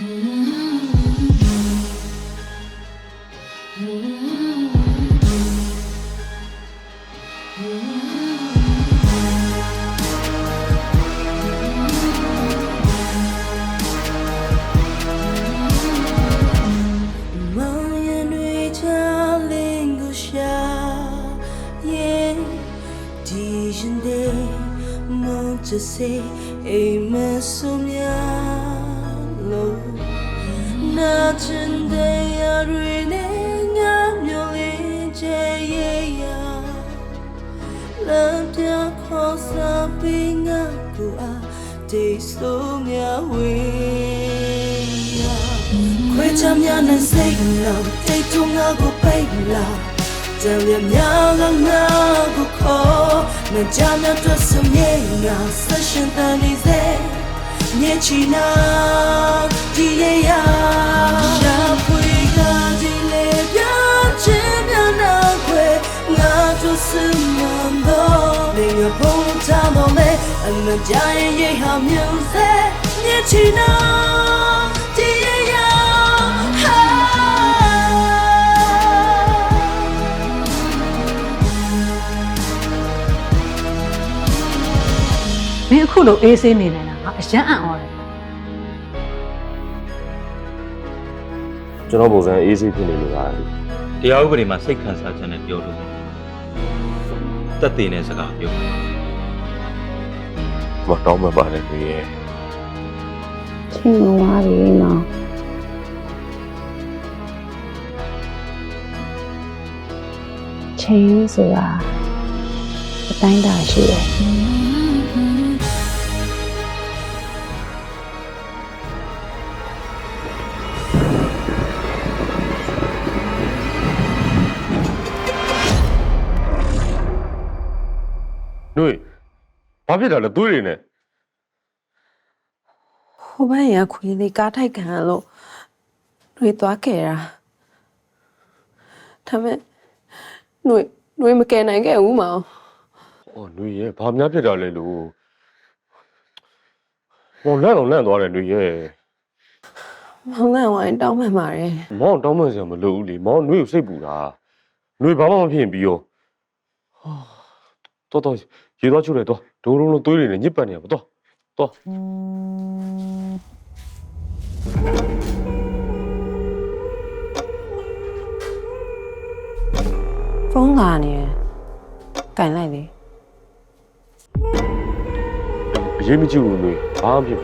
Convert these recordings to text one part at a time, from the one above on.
မောင်ရင်တွေ နာချင်တဲ့ရတွေနဲ့ငါမျိုးလေးချေရဲ့ရလမ်းပြခေါ်စားပြီးငါကိုအားတေးဆိုးများဝေးရခွေးချမ်းများနဲ့စိတ်လောတိတ်ထုံငါကိုပိတ်လာတန်လျက်များကငါကိုခေါ်မကြမ်းတဲ့တွေ့စမြေငါဆက်ရှင်တန်နေစေ မြေချီနာဒီရရရှာဖွေကဒီလေပြချင်များနာခွေငါတို့စမန်တော့နေရပုံချတော့လေအမကြရင်ရိတ်ဟာမျိုးစေမြေချီနာဒီရရမင်းအခုလိုအေးဆေးနေနေတာငါ အယံအံ့ဩတယ်ကျွန်တော်ပုံစံအေးဆေးဖြစ်နေလို့လားတရားဥပဒေမှာစိတ်ခံစားချက်နဲ့ပြောလို့တက်တည်တဲ့စကားပြောမတောင်းမပါနဲ့တွေ့ရဲ့ချိန်မဝါပြီမောင်ချိန်ဆိုတာအတိုင်းတာရှိတယ် ဘာဖြစ်တာလဲသွေးတွေနဲ့ ဟိုဘက်ရခွေးလေးကားထိုက်ခံရလို့တွေသွားခဲ့တာဒါပေမဲ့ຫນွေຫນွေမကယ်နိုင်ခဲ့ဘူးမောင် အော်နှွေရဲ့ဘာများဖြစ်တာလဲလို့ဟောလန့်တော့လန့်သွားတယ်နှွေရဲ့ မောင်ကဝိုင်းတောင်းမှန်ပါတယ် မောင်တောင်းမစရာမလိုဘူးလေမောင်နှွေကိုစိတ်ပူတာနှွေဘာမှမဖြစ်ရင်ပြီးရောဟာတော်တော်ရေသွားချိုးလိုက်တော့ ဒိုးလုံးလုံးသွေးတွေနဲ့ညစ်ပတ်နေရပါတော့တော့ဖုန်းလာနေတယ်ကင်လိုက်လေအရေးမကြည့်ဘူးနှွေဘာမှမဖြစ်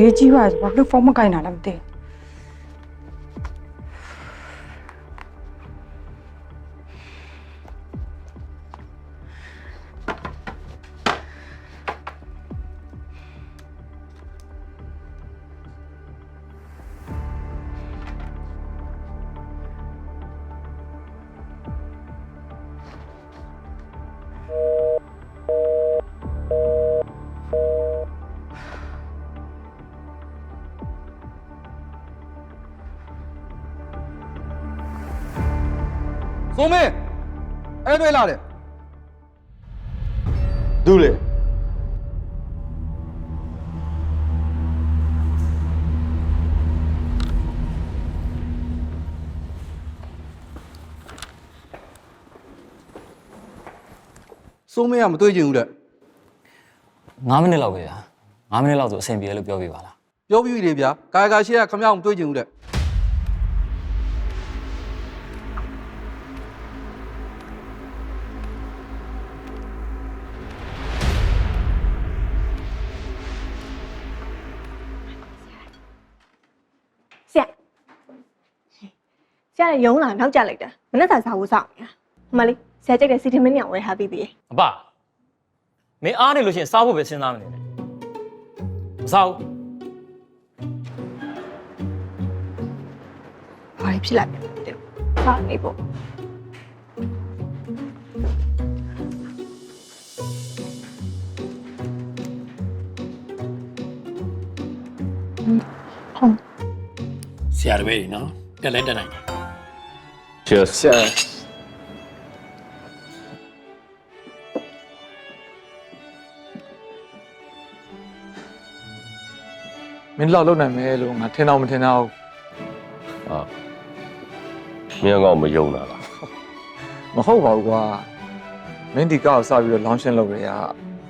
ရေသွားချိုးလိုက်တော့သွေးတွေနဲ့တော့လို့တော့ရေးကြီးပါဆိုဘာလို့ဖုန်းမကင်တာလဲမသိဘူး စိုးမင်းအဲ့တွေ့လာတယ်ဒူးလေစိုးမင်းကမတွေ့ချင်ဘူးတဲ့9မိနစ်လောက်ပဲဗျာ9မိနစ်လောက်ဆိုအဆင်ပြေလို့ပြောပြပါလားပြောပြီးပြီလေဗျာကာယကာရှေ့ကခမအောင်မတွေ့ချင်ဘူးတဲ့ ကျရရုံးလာနောက်ကျလိုက်တာမနေ့ကစားဖို့စောင့်နေတာအမလေးဆရာကြိုက်တဲ့စီတီမင်းညောင်ဝယ်ထားပြီးပြီအပမင်းအားနေလို့ရှိရင်စားဖို့ပဲစဉ်းစားမနေနဲ့မစားဘူးဘာဖြစ်လာပြန်လဲဟာနေပေါ့ဟုတ်ဆရာတပည့်နော်ပြန်လဲတက်နိုင်တယ် cheers ဆရာမင်းလောက်လုံနိုင်မယ်လို့ငါထင်တော့မထင်တော့ဘူးဟာမင်းကောင်မယုံတာလားမဟုတ်ပါဘူးကွာမင်းဒီကောက်ကိုစပြီးတော့ launch လုပ်ရရ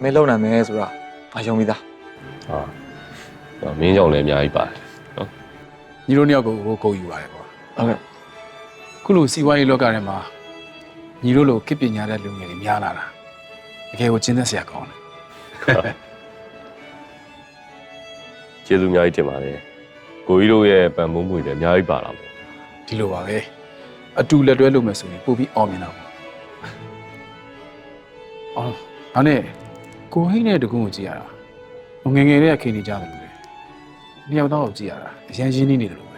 မင်းလုံနိုင်မယ်ဆိုတာငါယုံပြီးသားဟာမင်းကြောင့်လည်းအများကြီးပါတယ်ညီတို့နှစ်ယောက်ကိုကိုကိုယူပါတယ်ကွာဟုတ်ကဲ့ ခုလိုစီးပွားရေးလောကထဲမှာညီတို့လိုကိပညာတဲ့လူငယ်တွေများလာတာတကယ်ကိုကျင်းသက်စရာကောင်းတယ်ကျေးဇူးအများကြီးတင်ပါတယ်ကိုကြီးတို့ရဲ့ပံ့ပိုးမှုတွေလည်းအများကြီးပါလာပေါ့ဒီလိုပါပဲအတူလက်တွဲလုပ်မယ်ဆိုရင်ပို့ပြီးအောင်မြင်တာပေါ့အော်ဒါနဲ့ကိုဟိန်းနဲ့တကူကိုကြည့်ရတာငယ်ငယ်လေးကခင်နေကြတယ်လို့လေနှစ်ယောက်တော့ကိုကြည့်ရတာအရင်ရင်းနှီးနေတယ်လို့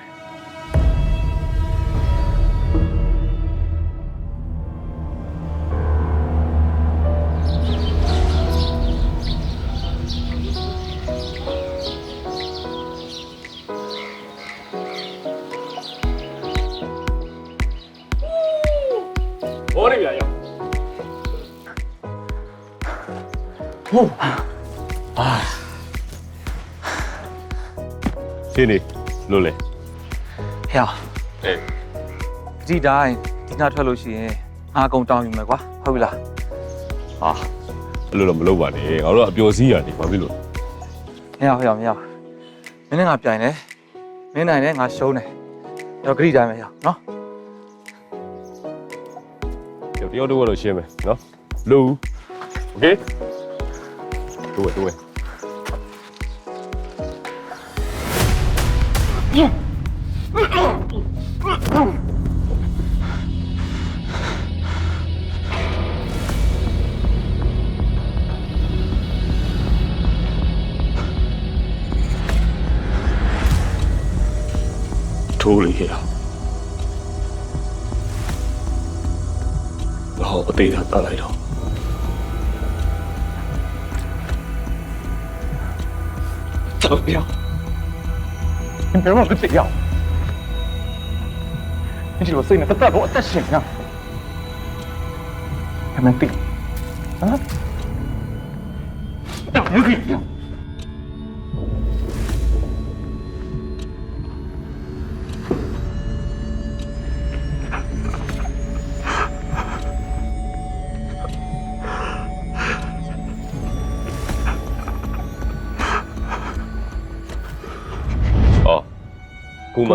ဟုတ်အာရှင်းနေလို့လေ ဟဲ့ အေး ဒီတိုင်းဒီနာထွက်လို့ရှိရင်ငါအကုန်တောင်းယူမယ်ကွာဟုတ်ပြီလား ဟာအဲ့လိုတော့မလုပ်ပါနဲ့ငါတို့ကအပျော်စီးရတယ်ဘာဖြစ်လို့ မရဟဲ့မရမင်းနဲ့ငါပြိုင်တယ်မင်းနိုင်တယ်ငါရှုံးတယ်တော့ဂရိတိုင်းပဲရနော် တယောက်တယောက်တော့ရှင်းမယ်နော်လို့โอเค တို့ဝဲတို့ဝဲထိုးလေခဲ့အောင်ဟောအသေးတာတတ်လိုက် 都不要，你别问我怎样，你这个谁呢？他带我带行啊，还没定，啊？大牛逼！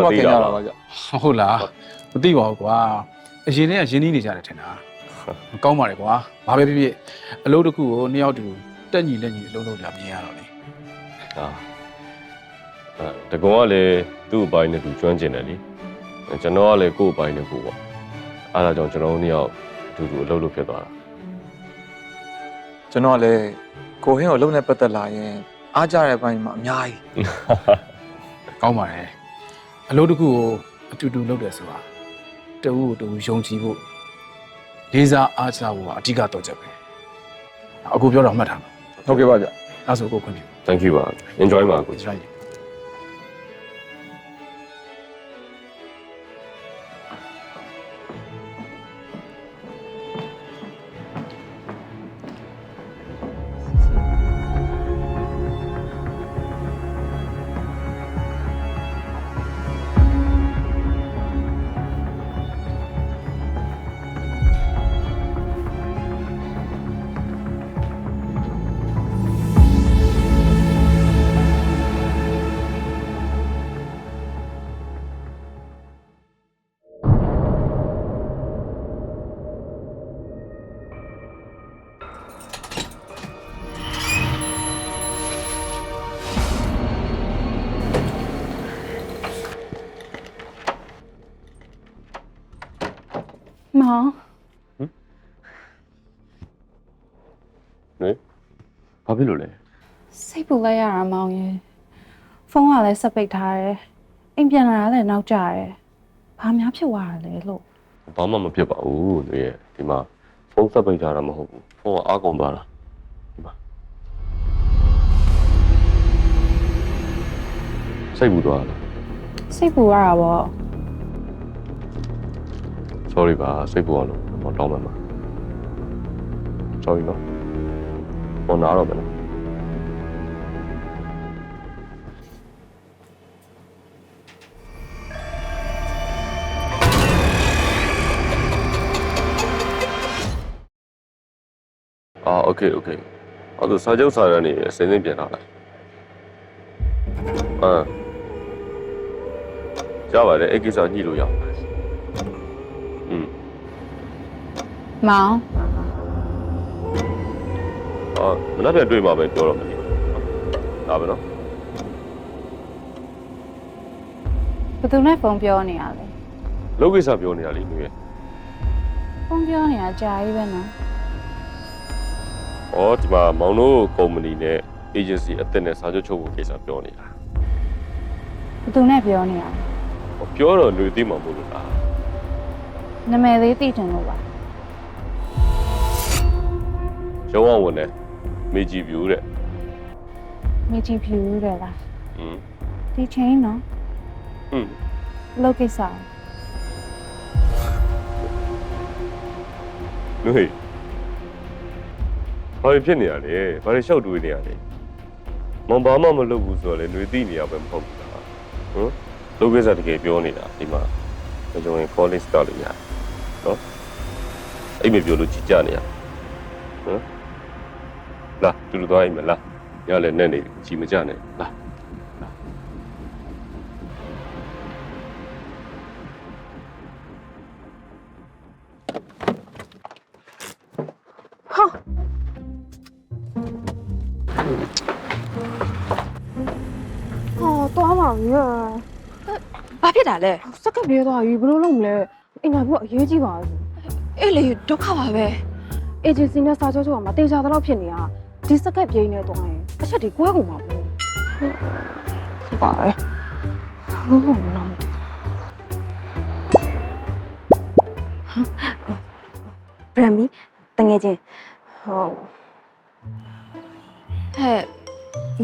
မှသိတာပါဗျဟုတ်လားမသိပါဘူးကွာအရင်တည်းကရင်းနှီးနေကြတယ်ထင်တာမကောင်းပါလေကွာဘာပဲဖြစ်ဖြစ်အလုပ်တစ်ခုကိုနှစ်ယောက်တူတက်ညီလက်ညီအလုပ်လုပ်ကြမြင်ရတော့လေဟာအဲတကောင်ကလည်းသူ့အပိုင်းနဲ့သူကျွမ်းကျင်တယ်လीကျွန်တော်ကလည်းကိုယ့်အပိုင်းနဲ့ကိုယ်ပေါ့အားဒါကြောင့်ကျွန်တော်တို့နှစ်ယောက်အတူတူအလုပ်လုပ်ဖြစ်သွားတာကျွန်တော်ကလည်းကိုဟင်းကိုလုံနဲ့ပတ်သက်လာရင်အားကြတဲ့ဘိုင်းမှာအများကြီးကောင်းပါတယ် အလုပ်တစ်ခုကိုအတူတူလုပ်တယ်ဆိုတာတဝူကိုတဝူယုံကြည်ဖို့လေးစားအားချဖို့ကအဓိကတော့ချက်ပဲအခုပြောတော့မှတ်ထားပါဟုတ်ကဲ့ပါဗျအဲ့ဆိုကိုခွင့်ပြု thank you ပါ enjoy ပါကိုဒီလို မောင်ဟင်ဘာဖြစ်လို့လဲစိတ်ပူလိုက်ရတာမောင်ရဲ့ဖုန်းကလည်းဆက်ပိတ်ထားတယ်အိမ်ပြန်လာတာလည်းနောက်ကျတယ်ဘာများဖြစ်သွားတာလဲလို့ဘာမှမဖြစ်ပါဘူးသူရဲ့ဒီမှာဖုန်းဆက်ပိတ်ထားတာမဟုတ်ဘူးဖုန်းကအားကုန်သွားတာဒီမှာစိတ်ပူသွားတယ်စိတ်ပူရတာပေါ့ sorry ပါစိတ်ပူအောင်လို့မတောင်းမှမှာ sorry နော်ဟောနားတော့မယ်နော် အာโอเคโอเคအဲ့ဒါစာချုပ်စာရမ်းနေအစင်းစင်းပြန်လာလိုက်အာကြပါလေအဲ့ကိစ္စညှိလို့ရအောင် မောင်အာမနေ့ပြန်တွေ့မှာပဲပြောတော့မယ်ဒါပဲနော်ဘယ်သူနဲ့ဖုန်းပြောနေရလဲလောကိစ္စပြောနေတာလေမျိုးရဲ့ဖုန်းပြောနေတာကြာကြီးပဲနော်ဩဒီမှာမောင်တို့ကုမ္ပဏီနဲ့ agency အသစ်နဲ့စာချုပ်ချုပ်ဖို့ကိစ္စပြောနေတာဘယ်သူနဲ့ပြောနေရလဲဟောပြောတော့ຫນွေသိမှာမဟုတ်လို့လားနာမည်လေးသိတယ်လို့ပါ ရုံးအောင်ဝင်တယ်မေဂျီဗျူတဲ့မေဂျီဖြူရလားဟွန်းဒီချိန်နော်ဟွန်းလောက်ကိစ္စလူဟေးဘာတွေဖြစ်နေရလဲဘာတွေရှောက်တွေးနေရလဲမင်ဘာမှမလုပ်ဘူးဆိုတော့လေຫນွေတိနေရပဲမဟုတ်ဘူးလားဟွန်းလုပ်ကိစ္စတကယ်ပြောနေတာဒီမှာကျွန်တော်ရင် calling start လို့ရတယ်နော်အဲ့မပြောလို့ကြည်ကြနေရဟွန်း လာတူတူသွားအိမ်မလားညလည်းနဲ့နေကြည်မကြနဲ့လာဟောသွားပါဦးရဘာဖြစ်တာလဲစက်ကပ်ပြေးသွားပြီဘယ်လိုလုပ်မလဲအင်တာဗျူးအရေးကြီးပါဘူးအေးလေဒုက္ခပါပဲအေဂျင်စီနဲ့စာချုပ်ချုပ်ကမတေချာတော့ဖြစ်နေတာ ဒီစက်ကပ်ပြေးနေတော့ရင်အချက်တွေကွဲကုန်ပါဘူးဟုတ်ပါရဲ့ဟုတ်ပါနော်ဗရမီတငယ်ချင်းဟုတ်ဟဲ့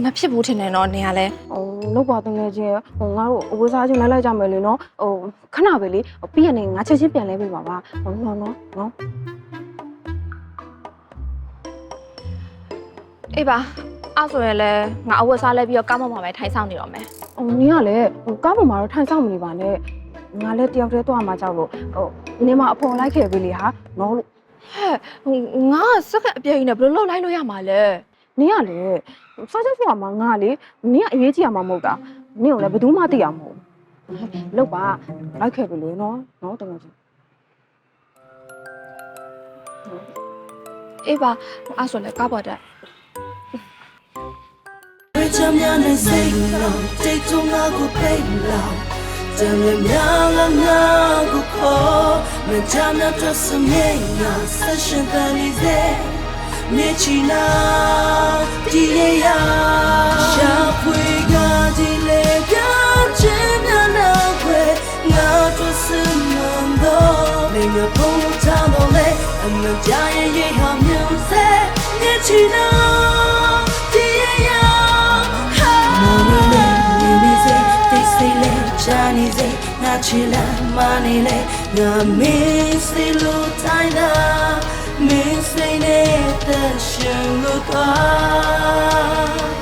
မဖြစ်ဘူးထင်တယ်နော်နေရလဲဟိုလောက်ပါတငယ်ချင်းဟိုငါတို့အဝေးစားချင်းလိုက်လိုက်ကြမယ်လေနော်ဟိုခဏပဲလေပြီးရနေငါချက်ချင်းပြန်လဲပေးပါပါဟိုနော်နော်နော် အေးပါအဲ့ဆိုရင်လဲငါအဝတ်စားလဲပြီးတော့ကားမောင်မှာပဲထိုင်ဆောင်နေတော့မယ်။အော်နင်ကလည်းဟိုကားပေါ်မှာတော့ထိုင်ဆောင်မနေပါနဲ့။ငါလည်းတယောက်တည်းသွားမှာကြောက်လို့ဟိုနင်မအဖော်လိုက်ခဲ့ပြီလေဟာနော်လို့ဟဲ့ဟိုငါကစက်ကအပြည့်ကြီးနဲ့ဘယ်လိုလုပ်လိုက်လို့ရမှာလဲနင်ကလည်းစားချက်ဆိုတာမှာငါလေနင်ကအရေးကြီးရမှာမဟုတ်တာ။နင်ကိုလည်းဘယ်သူမှသိရမှာမဟုတ်ဘူး။လောက်ပါလိုက်ခဲ့ပြီလေနော်နော်တကယ်ချင်းအေးပါအဲ့ဆိုလဲကားပေါ်တက် ချမ်းများနဲ့စိတ်လောင်တိတ်ထုံငါကိုပိတ်လောင်တမ်းလည်းများလည်းများကိုခေါ်မချမ်းများတော့စမြဲငါဆက်ရှင်တန်နေစေမြေချီနာဒီရရာရှာဖွေကဒီလေပြချင်းများနောက်ွယ်ငါတို့စမန်တော့မင်းရဲ့ပုံချတော့လေအမကြရဲ့ရေဟာမြုံစေမြေချီနာ နေစေငါချီလာမနေလဲငါမင်းစိတ်လို့တိုင်းတာမင်းစိတ်နဲ့တရှင်လို့သွား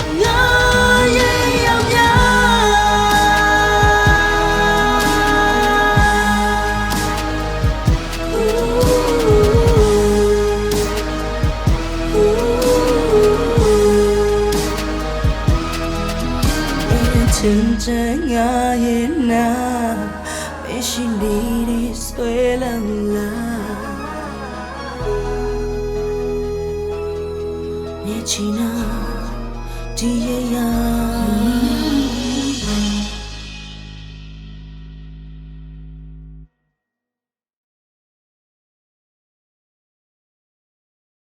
真正爱也难，没心里的碎了啦。你去哪？地也呀。